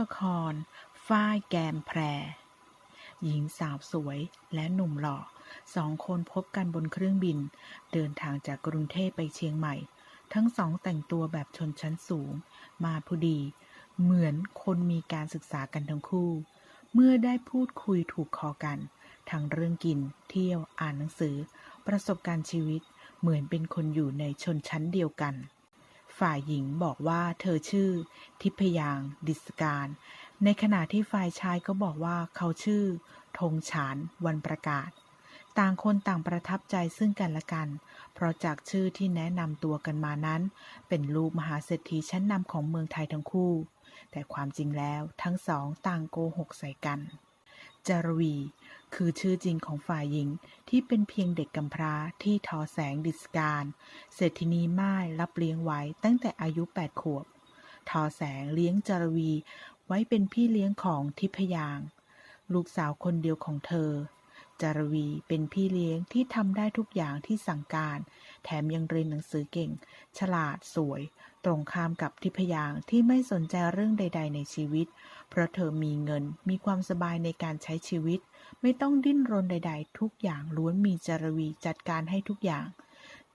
ละคร ฝ้ายแกมแพร หญิงสาวสวยและหนุ่มหล่อสองคนพบกันบนเครื่องบิน เดินทางจากกรุงเทพไปเชียงใหม่ ทั้งสองแต่งตัวแบบชนชั้นสูง มาพอดี เหมือนคนมีการศึกษากันทั้งคู่ เมื่อได้พูดคุยถูกคอกัน ทั้งเรื่องกิน เที่ยว อ่านหนังสือ ประสบการณ์ชีวิต เหมือนเป็นคนอยู่ในชนชั้นเดียวกัน ฝ่ายหญิงบอกว่าเธอชื่อ ทิพยางดิษการ ในขณะที่ฝ่ายชายก็บอกว่าเขาชื่อธงฉานวันประกาศ ต่างคนต่างประทับใจซึ่งกันและกัน เพราะจากชื่อที่แนะนำตัวกันมานั้น เป็นลูกมหาเศรษฐีชั้นนำของเมืองไทยทั้งคู่ แต่ความจริงแล้วทั้งสองต่างโกหกใส่กัน จารวี คือชื่อจริงของฝ่ายหญิงที่เป็นเพียงเด็กกำพร้าที่ทอแสงดิสการเศรษฐินีม่ายรับเลี้ยงไว้ตั้งแต่อายุ8ขวบ ทอแสงเลี้ยงจารวีไว้เป็นพี่เลี้ยงของทิพยาง ลูกสาวคนเดียวของเธอ จารวีเป็นพี่เลี้ยงที่ทำได้ทุกอย่างที่สั่งการ แถมยังเรียนหนังสือเก่ง ฉลาดสวย ตรงข้ามกับทิพยางที่ไม่สนใจเรื่องใด ๆ ในชีวิต เพราะเธอมีเงินมีความสบายในการใช้ชีวิต ไม่ต้องดิ้นรนใด ๆ ทุกอย่างล้วนมีจารวีจัดการให้ทุกอย่าง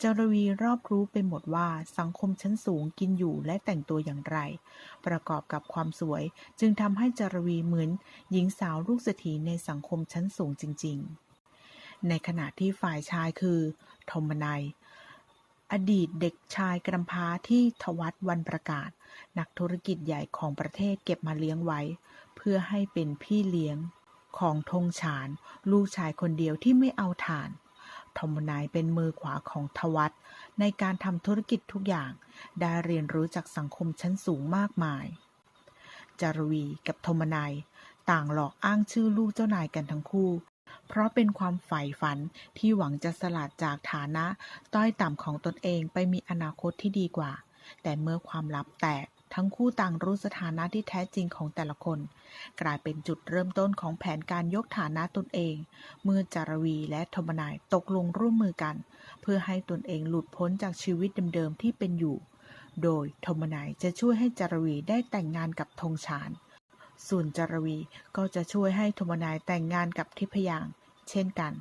จารวีรอบรู้ไปหมดว่าสังคมชั้นสูงกินอยู่และแต่งตัวอย่างไร ประกอบกับความสวยจึงทำให้จารวีเหมือน หญิงสาวลูกเศรษฐีในสังคมชั้นสูงจริง ๆ ในขณะที่ฝ่ายชายคือทมนัยอดีตเด็กชายกำพร้าที่ทวัตวันประกาศ นักธุรกิจใหญ่ของประเทศเก็บมาเลี้ยงไว้ เพื่อให้เป็นพี่เลี้ยงของธงฉาน ลูกชายคนเดียวที่ไม่เอาฐาน ทมนายเป็นมือขวาของทวัตในการทำธุรกิจทุกอย่าง ได้เรียนรู้จากสังคมชั้นสูงมากมาย จารวีกับทมนายต่างหลอกอ้างชื่อลูกเจ้านายกันทั้งคู่ เพราะเป็นความใฝ่ฝันที่หวังจะสลัดจากฐานะ ต้อยต่ำของตนเองไปมีอนาคตที่ดีกว่า แต่เมื่อความลับแตก ทั้งคู่ต่างรู้สถานะที่แท้จริงของแต่ละคน กลายเป็นจุดเริ่มต้นของแผนการยกฐานะตนเอง เมื่อจารวีและธมนายตกลงร่วมมือกัน เพื่อให้ตนเองหลุดพ้นจากชีวิตเดิมๆที่เป็นอยู่ โดยธมนายจะช่วยให้จารวีได้แต่งงานกับธงฉาน ส่วนจารวีก็จะช่วยให้ธมนายแต่งงานกับทิพยาง เช่นกัน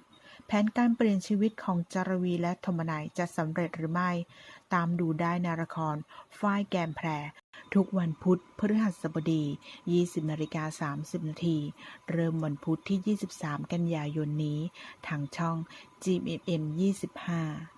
แผนการเปลี่ยนชีวิตของจารวีและธมนายจะสำเร็จหรือไม่ ตามดูได้ในละครฝ้ายแกมแพร ทุกวันพุธพฤหัสบดี 20นาฬิกา30 นาที เริ่มวันพุธที่ 23 กันยายนนี้ ทางช่อง GMM 25